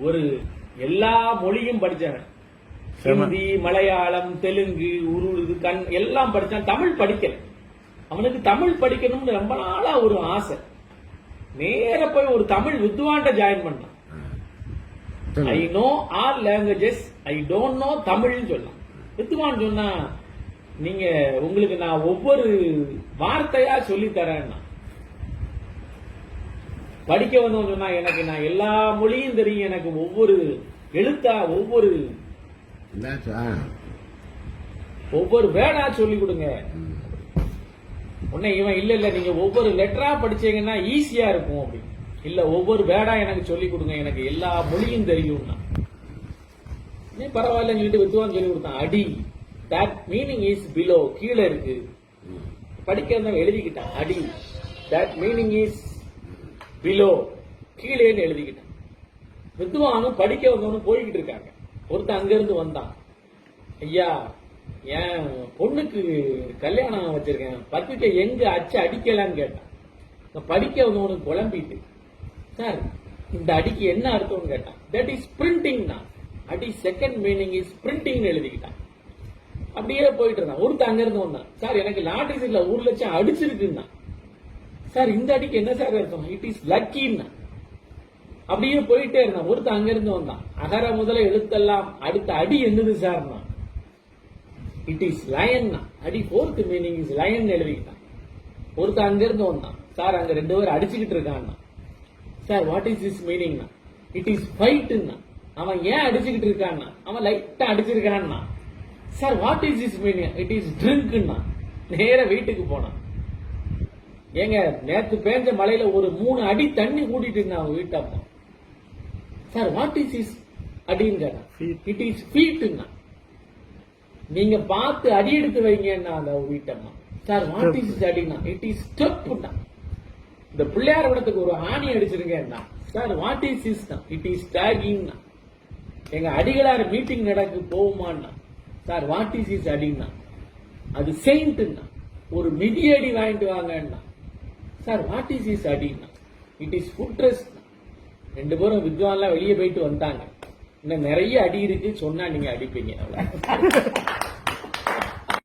ஒரு எல்லா மொழியும் படிச்சவன். செம. ஹிந்தி மலையாளம் தெலுங்கு உருது கண் எல்லாம் படிச்சான் தமிழ் படிக்கல. அவனுக்கு தமிழ் படிக்கணும்னு ரொம்ப நாளா ஒரு ஆசை. நேர போய் ஒரு தமிழ் வித்வான்ட்ட ஜாயின் பண்ணான். I know all languages I don't know தமிழ்னு சொல்லலாம் வித்வான் சொன்னா நீங்க உங்களுக்கு நான் ஒவ்வொரு வார்த்தையா சொல்லி தரேன்னா. படிக்க வந்தவன் சொன்னா எனக்கு நான் எல்லா மொழியும் தெரியும். எனக்கு ஒவ்வொரு எழுத்தா ஒவ்வொரு ஒவ்வொரு வேர்டா சொல்லி கொடுங்க. உடனே இவன் இல்ல இல்ல நீங்க ஒவ்வொரு லெட்டரா படிச்சீங்கன்னா ஈஸியா இருக்கும் அப்படி. இல்ல ஒவ்வொரு வேர்டா எனக்கு சொல்லி கொடுங்க. எனக்கு எல்லா மொழியும் தெரியும்னா. நீ பரவாயில்லன்னு சொல்லிட்டு வித்துவான் சொல்லி கொடுத்தான். அடி. தட் மீனிங் இஸ் பிலோ கீழே இருக்கு. படிக்க வந்தவன் எழுதிக்கிட்டான். அடி. தட் மீனிங் இஸ் பிலோ கீழேன்னு எழுதிக்கிட்டேன் வித்வானும் படிக்க வந்தவனும் போய்கிட்டு இருக்காங்க. ஒருத்தன் அங்கிருந்து வந்தான். ஐயா என் பொண்ணுக்கு கல்யாணம் வச்சிருக்கேன். பத்திரிக்கை எங்க அச்சு அடிக்கலான்னு கேட்டான். படிக்க வந்தவனுக்கு குழம்பிட்டு சார் இந்த அடிக்கு என்ன அர்த்தம்னு கேட்டான். தட் இஸ் பிரிண்டிங் தான் அடி செகண்ட் மீனிங் இஸ் பிரிண்டிங் எழுதிக்கிட்டான். அப்படியே போயிட்டு இருந்தான். ஒருத்தன் அங்கிருந்து வந்தான். சார் எனக்கு லாட்ரி சீட்ல ஒரு லட்சம் அடிச்சிருக்குன்னா சார் இந்த அடிக்கு என்ன சார் அர்த்தம்? இட் இஸ் லக்கின்னு அப்படியே போயிட்டே இருந்தான். ஒருத்தன் அங்கிருந்து வந்தான். அகர முதல எழுத்தெல்லாம் அடுத்த அடி என்னது சார்னா இட் இஸ் லயன் அடி ஃபோர்த் மீனிங் இஸ் லயன் எழுதிக்கிட்டான். ஒருத்தன் அங்கிருந்து வந்தான். சார் அங்க ரெண்டு பேரும் அடிச்சுக்கிட்டு இருக்கான்னா சார் வாட் இஸ் இஸ் மீனிங்னா இட் இஸ் ஃபைட்னா அவன் ஏன் அடிச்சுக்கிட்டு இருக்கான்னா அவன் லைட்டா அடிச்சிருக்கான்னா sir what is is meaning it is ட்ரிங்க்னா நேர வீட்டுக்கு போனான். ஏங்க நேத்து பேஞ்ச மலையில ஒரு மூணு அடி தண்ணி கூட்டிட்டு அவன் வீட்டம்மா சார் வாட் இஸ் இஸ் அடின்னு கேட்டான் இட் இஸ் ஃபீட்டுன்னா நீங்க பார்த்து அடி எடுத்து வைங்கன்னா அந்த வீட்டம்மா சார் வாட் இஸ் இஸ் அடினா இட் இஸ் ஸ்டெப்னா இந்த பிள்ளையார் விடத்துக்கு ஒரு ஆணி அடிச்சிருக்கேன்னா sir what is is it is டேகிங்னா எங்க அடிகளார் மீட்டிங் நடக்கு போகுமான்னா சார் வாட் இஸ் இஸ் அடின்னா? அது செயின்ட்னா ஒரு மிதி அடி வாங்கிட்டு வாங்கன்னா சார் வாட் இஸ் இஸ் அடின்னா இட் இஸ் ஃபுட் ரெண்டு பேரும் வித்வான்லாம் வெளியே போயிட்டு வந்தாங்க. இன்னும் நிறைய அடி இருக்கு சொன்னா நீங்க அடிப்பீங்க. அவ்வளவு